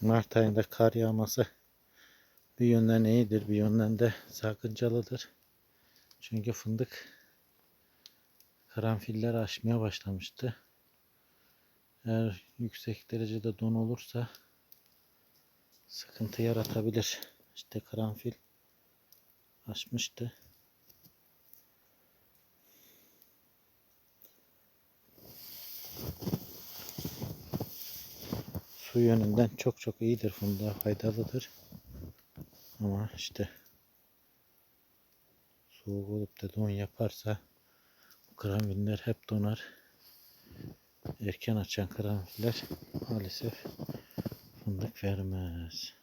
Mart ayında kar yağması bir yönden iyidir, bir yönden de sakıncalıdır. Çünkü fındık karanfiller açmaya başlamıştı. Eğer yüksek derecede don olursa sıkıntı yaratabilir. İşte karanfil açmıştı. Su yönünden çok çok iyidir fındığa faydalıdır. Ama işte soğuk olup da don yaparsa karanfiller hep donar. Erken açan karanfiller maalesef fındık vermez.